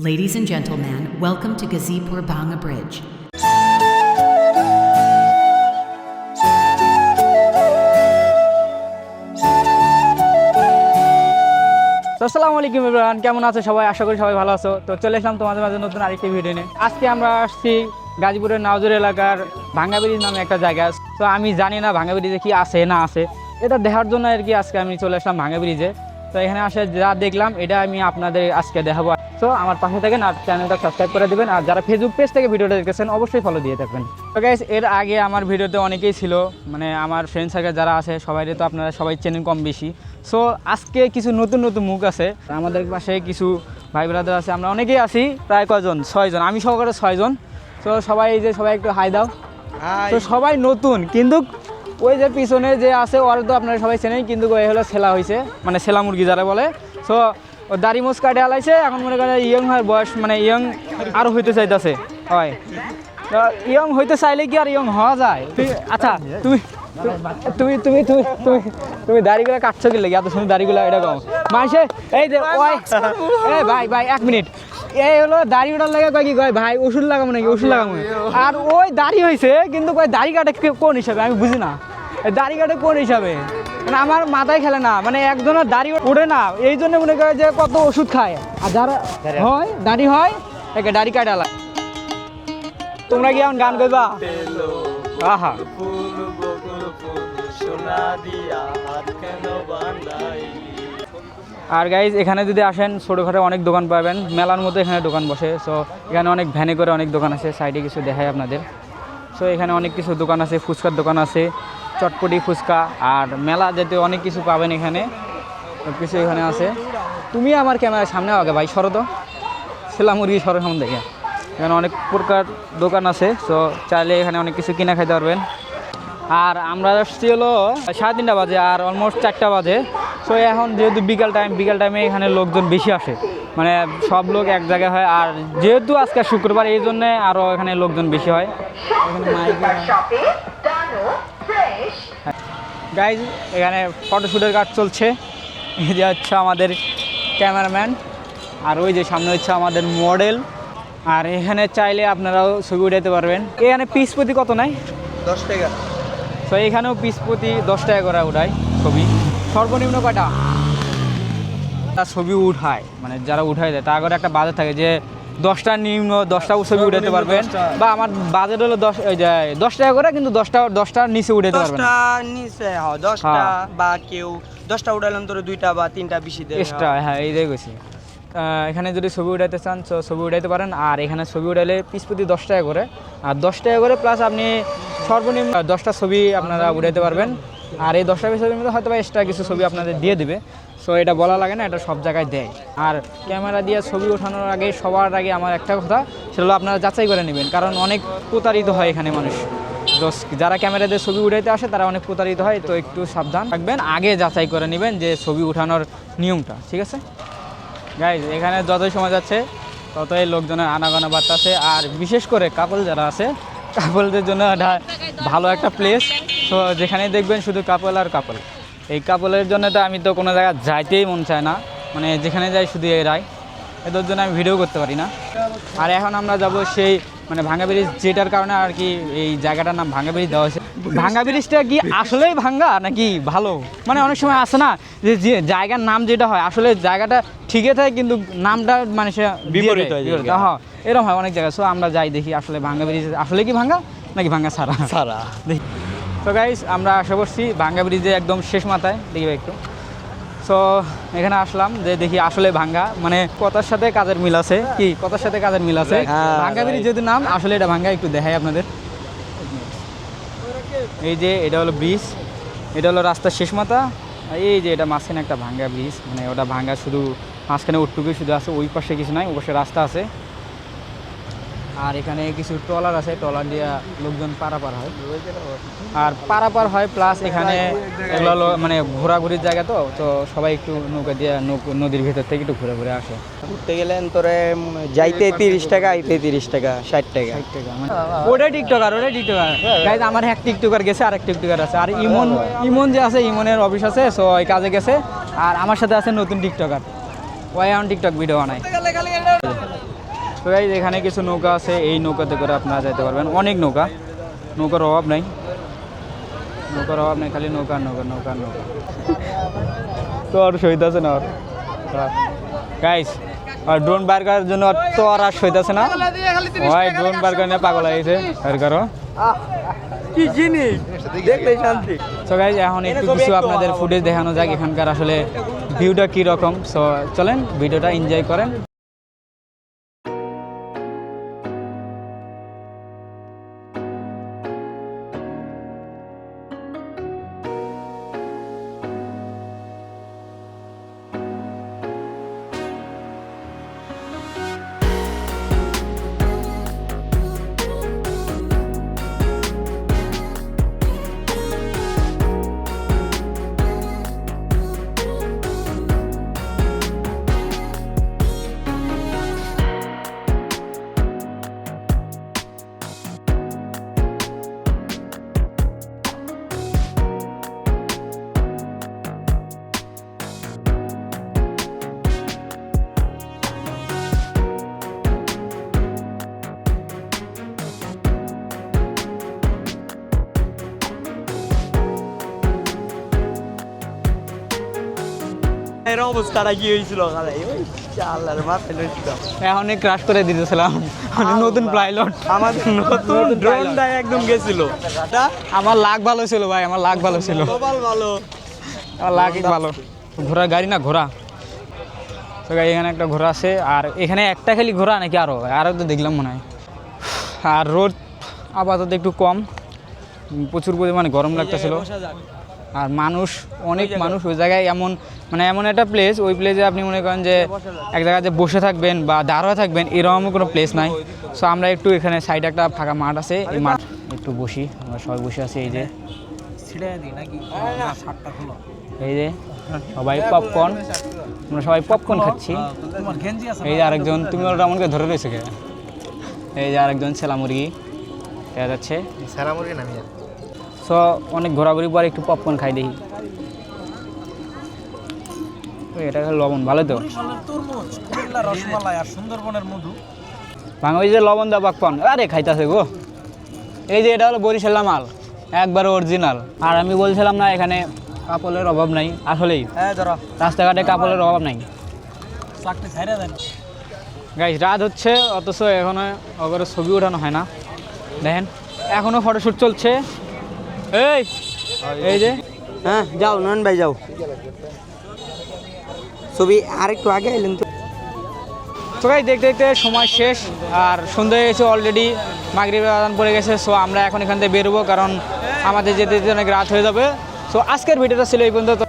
Ladies and gentlemen, welcome to Gazipur Banga Bridge. আসসালামু আলাইকুম ইমরান কেমন আছো সবাই? আশা করি সবাই ভালো আছো। তো চলে এসলাম তোমাদের মাঝে নতুন আরেকটি ভিডিও নিয়ে। আজকে আমরা আসছি গাজীপুরের নাওজুর এলাকার ভাঙ্গা ব্রিজ নামে একটা জায়গা। তো আমি জানি না ভাঙ্গা ব্রিজে কি আছে না আছে। এটা দেখার জন্য আর কি আজকে আমি চলে আসলাম ভাঙ্গা ব্রিজে তো এখানে আসে যা দেখলাম এটা আমি আপনাদের আজকে দেখাবো। তো আমার পাশে থাকেন আর চ্যানেলটা সাবস্ক্রাইব করে দেবেন। আর যারা ফেসবুক পেজ থেকে ভিডিওটা দেখেছেন অবশ্যই ফলো দিয়ে থাকবেন। তো গাইস এর আগে আমার ভিডিওতে অনেকেই ছিল। মানে আমার ফ্রেন্ড সার্কেল যারা আছে সবাই তো আপনারা সবাই চেনেন কম বেশি। সো আজকে কিছু নতুন নতুন মুখ আছে। আমাদের পাশে কিছু ভাই ব্রাদার আছে। আমরা অনেকেই আছি প্রায় কয়জন? ছয়জন। আমি সহকারে ছয়জন। তো সবাই এই যে সবাই একটু হাই দাও। তো সবাই নতুন কিন্তু ওই যে পিছনে যে আছে ওর তো আপনারা সবাই চেনেন কিন্তু ওই হলো ছেলা হয়েছে মানে ছেলা মুরগি যারা বলে। সো ও দাড়ি মোস কাটে আলাইছে এখন মনে করেন ইয়ং হয়, বয়স মানে ইয়ং আরও হইতে চাইতেছে, হয়। ইয়ং হইতে চাইলে কি আর ইয়ং হওয়া যায়? আচ্ছা তুমি তুমি তুমি তুমি তুমি তুমি দাড়িগুলো কাটছো কি লাগে? এত সুন্দর দাড়িগুলো, এটা কম মানুষে এই যে, ওই এই ভাই ভাই, এক মিনিট। এই হলো দাড়ি ওটার লাগে কয় কি কয়, ভাই, ওষুধ লাগাবো নাকি? ওষুধ লাগাবো। আর ওই দাড়ি হয়েছে কিন্তু কয় দাড়ি কাটে কোন হিসাবে? আমি বুঝি না। দাড়ি কাটে কোন হিসাবে? মানে আমার মাথায় খেলে না মানে একজনের দাড়ি ওঠে না এই জন্য মনে করে যে কত ওষুধ খায়। আর যারা হয় দাড়ি হয় একে দাড়ি কাটে আলা তোমরা কি এখন গান গাইবা? আহা। আর গাইজ এখানে যদি আসেন ছোটোখাটো অনেক দোকান পাবেন। মেলার মতো এখানে দোকান বসে। সো এখানে অনেক ভ্যানে করে অনেক দোকান আছে। সাইডে কিছু দেখায় আপনাদের। সো এখানে অনেক কিছু দোকান আছে ফুচকার দোকান আছে। চটপটি ফুচকা আর মেলা যেতে অনেক কিছু পাবেন এখানে। সব কিছু এখানে আছে। তুমি আমার ক্যামেরার সামনে আগে ভাই তো। ছেলা মুরগি সরো সামনে দেখে। এখানে অনেক প্রকার দোকান আছে সো চাইলে এখানে অনেক কিছু কিনা খাইতে পারবেন। আর আমরা আসছি হলো সাড়ে তিনটা বাজে আর অলমোস্ট চারটা বাজে। সো এখন যেহেতু বিকাল টাইম বিকাল টাইমে এখানে লোকজন বেশি আসে। মানে সব লোক এক জায়গায় হয়। আর যেহেতু আজকে শুক্রবার, এই জন্যে আরও এখানে লোকজন বেশি হয়। গাইজ এখানে ফটোশ্যুটের কাজ চলছে। এই যে হচ্ছে আমাদের ক্যামেরাম্যান আর ওই যে সামনে হচ্ছে আমাদের মডেল। আর এখানে চাইলে আপনারাও ছবি উঠাতে পারবেন। এখানে পিস প্রতি কত নাই দশ টাকা। তো এখানেও পিস প্রতি দশ টাকা করে উঠায় ছবি। সর্বনিম্ন কয়টা? তার ছবি উঠায় মানে যারা উঠায় দেয় তার করে একটা বাজার থাকে যে দশটা নিম্ন দশটা ছবি উঠাতে পারবেন। বা আমার বাজেট হলো দশ দশ টাকা করে কিন্তু দশটা দশটার নিচে উঠাতে পারবেন। নিচে হ্যাঁ দশটা হ্যাঁ। বা কেউ দশটা উঠালাম তোর দুইটা বা তিনটা বেশি এক্সট্রা হ্যাঁ এই দিয়ে গেছি এখানে যদি ছবি উঠাইতে চান তো ছবি উঠাইতে পারেন। আর এখানে ছবি উঠাইলে পিস প্রতি দশ টাকা করে। আর দশ টাকা করে প্লাস আপনি সর্বনিম্ন দশটা ছবি আপনারা উঠাইতে পারবেন। আর এই দশটা ছবির মধ্যে হয়তো বা এক্সট্রা কিছু ছবি আপনাদের দিয়ে দিবে। সো এটা বলা লাগে না, এটা সব জায়গায় দেয়। আর ক্যামেরা দিয়ে ছবি ওঠানোর আগে, সবার আগে আমার একটা কথা, সেটা হলো আপনারা যাচাই করে নেবেন। কারণ অনেক প্রতারিত হয় এখানে মানুষ। যারা ক্যামেরা দিয়ে ছবি উঠাইতে আসে, তারা অনেক প্রতারিত হয়, তো একটু সাবধান থাকবেন। আগে যাচাই করে নেবেন যে ছবি উঠানোর নিয়মটা, ঠিক আছে? গাইজ এখানে যতই সময় যাচ্ছে, ততই লোকজনের আনাগোনা বাড়তেছে। আর বিশেষ করে কাপল যারা আছে কাপলদের জন্য এটা ভালো একটা প্লেস তো যেখানেই দেখবেন শুধু কাপল আর কাপল এই কাপলের জন্য তো আমি তো কোনো জায়গায় যাইতেই মন চায় না। মানে যেখানে যাই শুধু এরাই এদের জন্য আমি ভিডিও করতে পারি না। আর এখন আমরা যাব সেই মানে ভাঙ্গা ব্রিজ যেটার কারণে আর কি এই জায়গাটার নাম ভাঙ্গা ব্রিজ দেওয়া হয়েছে। ভাঙ্গা ব্রিজটা কি আসলেই ভাঙ্গা নাকি ভালো? মানে অনেক সময় আসে না যে জায়গার নাম যেটা হয় আসলে জায়গাটা ঠিকই থাকে কিন্তু নামটা মানে সে হয় বিপরীত। হ্যাঁ এরকম হয় অনেক জায়গায়। সো আমরা যাই দেখি আসলে ভাঙ্গা ব্রিজ আসলে কি ভাঙ্গা নাকি ভাঙ্গা সারা সারা দেখি। তো গাইস আমরা আশা করছি ভাঙ্গা ব্রিজে একদম শেষ মাথায়। দেখবে একটু। সো এখানে আসলাম যে দেখি আসলে ভাঙ্গা। মানে কথার সাথে কাজের মিল আছে। কি? কথার সাথে কাজের মিল আছে। হ্যাঁ, ভাঙ্গা ব্রিজ যদি নাম আসলে এটা ভাঙ্গা। একটু দেখাই আপনাদের। এই যে এটা হলো ব্রিজ। এটা হলো রাস্তার শেষ মাথা। এই যে এটা মাঝখানে একটা ভাঙ্গা ব্রিজ। মানে ওটা ভাঙ্গা শুধু মাঝখানে ওটুকুই শুধু আছে ওই পাশে কিছু নাই ওই পাশে রাস্তা আছে। আর এখানে কিছু ট্রলার আছে ট্রলার দিয়ে লোকজন পারাপার হয়। আর পারাপার হয় প্লাস এখানে এগুলো মানে ঘোরাঘুরির জায়গা তো তো সবাই একটু নৌকা দিয়ে নদীর ভিতর থেকে একটু ঘুরে ঘুরে আসে। ঘুরতে গেলেন তোরে যাইতে তিরিশ টাকা আইতে তিরিশ টাকা ষাট টাকা। মানে ওটাই টিকটকার ওটাই টিকটকার। গাইজ আমার এক টিকটকার গেছে আর এক টিকটকার আছে। আর ইমন ইমন যে আছে ইমনের অফিস আছে সো ওই কাজে গেছে। আর আমার সাথে আছে নতুন টিকটকার। ওয়াই এখন টিকটক ভিডিও বানাই তো guys, এখানে কিছু নৌকা আছে এই নৌকাতে করে আপনারা যেতে পারবেন। অনেক নৌকা। নৌকার অভাব নাই। নৌকার অভাব নেই খালি নৌকা নৌকা নৌকা নৌকা। তো আর সহিত আছে না গাইস আর ড্রোন বার করার জন্য তো আর আর সহিত আছে না? ওই ড্রোন বার করে পাগল হয়েছে আর কারও। কি জিনিস? দেখলে শান্তি। সো গাইজ এখন একটু কিছু আপনাদের ফুটেজ দেখানো যাক এখানকার আসলে ভিউটা কী রকম সো চলেন ভিডিওটা এনজয় করেন। এর অবস্থাটা কি হয়েছিল এখন ক্রাশ করে দিতেছিলাম। নতুন প্লাইলট আমাদের নতুন ড্রোনটা একদম গেছিল। আমার লাখ ভালো ছিল ভাই আমার লাখ ভালো ছিল। কপাল ভালো। আমার লাখ ভালো। ঘোড়ার গাড়ি না ঘোড়া। তো এখানে একটা ঘোড়া আছে আর এখানে একটা খালি ঘোড়া নাকি আরও আরও তো দেখলাম মনে হয়। আর রোদ আপাতত একটু কম। প্রচুর পরিমাণে গরম লাগতেছিল। আর মানুষ অনেক মানুষ ওই জায়গায় এমন মানে এমন একটা প্লেস ওই প্লেসে আপনি মনে করেন যে এক জায়গাতে বসে থাকবেন বা দাঁড়া থাকবেন এরকম কোনো প্লেস নাই। সো আমরা একটু এখানে সাইডে একটা ফাঁকা মাঠ আছে এই মাঠ একটু বসি আমরা সবাই বসে আছি এই যে। এই যে সবাই পপকর্ন আমরা সবাই পপকর্ন খাচ্ছি। এই যে আরেকজন তুমি ওটা আমাকে ধরে রয়েছে কে এই যে আরেকজন ছেলা মুরগি দেখা যাচ্ছে। সো অনেক ঘোরাঘুরি পর একটু পপকর্ন খাই দেখি। এটা লবণ ভালো তো? রসমালাই আর সুন্দরবনের মধু। বাংলাদেশে লবণ দেওয়া পপকর্ন আরে খাইতেছে গো। এই যে এটা হলো বরিশালা মাল একবার অরিজিনাল আর আমি বলছিলাম না এখানে কাপড়ের অভাব নাই আসলেই। হ্যাঁ রাস্তাঘাটে কাপড়ের অভাব নাই। গাইজ রাত হচ্ছে অথচ এখনও অগরে ছবি ওঠানো হয় না। দেখেন এখনও ফটোশ্যুট চলছে। এই এই যে। হ্যাঁ যাও নয়ন ভাই যাও। ছবি আর একটু আগে এলেন তো। তো গাই দেখতে দেখতে সময় শেষ, আর সন্ধ্যা হয়ে গেছে অলরেডি মাগরীবের আদান পড়ে গেছে সো আমরা এখন এখান থেকে বেরোবো, কারণ আমাদের যেতে যেতে অনেক রাত হয়ে যাবে। সো আজকের ভিডিওটা ছিল এই পর্যন্ত।